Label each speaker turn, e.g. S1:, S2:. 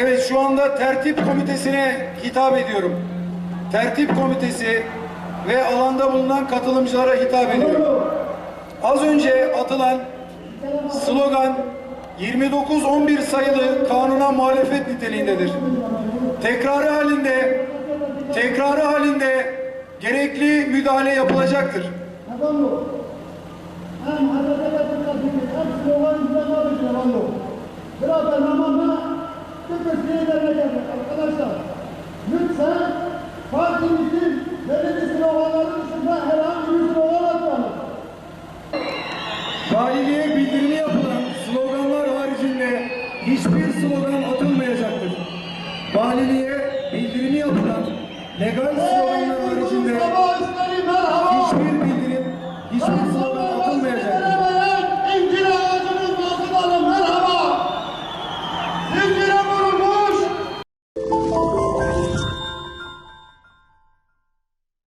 S1: Evet şu anda tertip komitesine hitap ediyorum. Tertip komitesi ve alanda bulunan katılımcılara hitap ediyorum. Az önce atılan slogan 29-11 sayılı kanuna muhalefet niteliğindedir. Tekrarı halinde tekrarı halinde gerekli müdahale yapılacaktır.
S2: Beraber namazına Yerine geldik arkadaşlar. Lütfen partimizin belirli sloganları dışında herhangi bir slogan atmayalım.
S1: Valiliğe bildirimi yapılan sloganlar haricinde hiçbir slogan atılmayacaktır. Valiliğe bildirimi yapılan legal sloganlar haricinde
S2: Sabah üstleri merhaba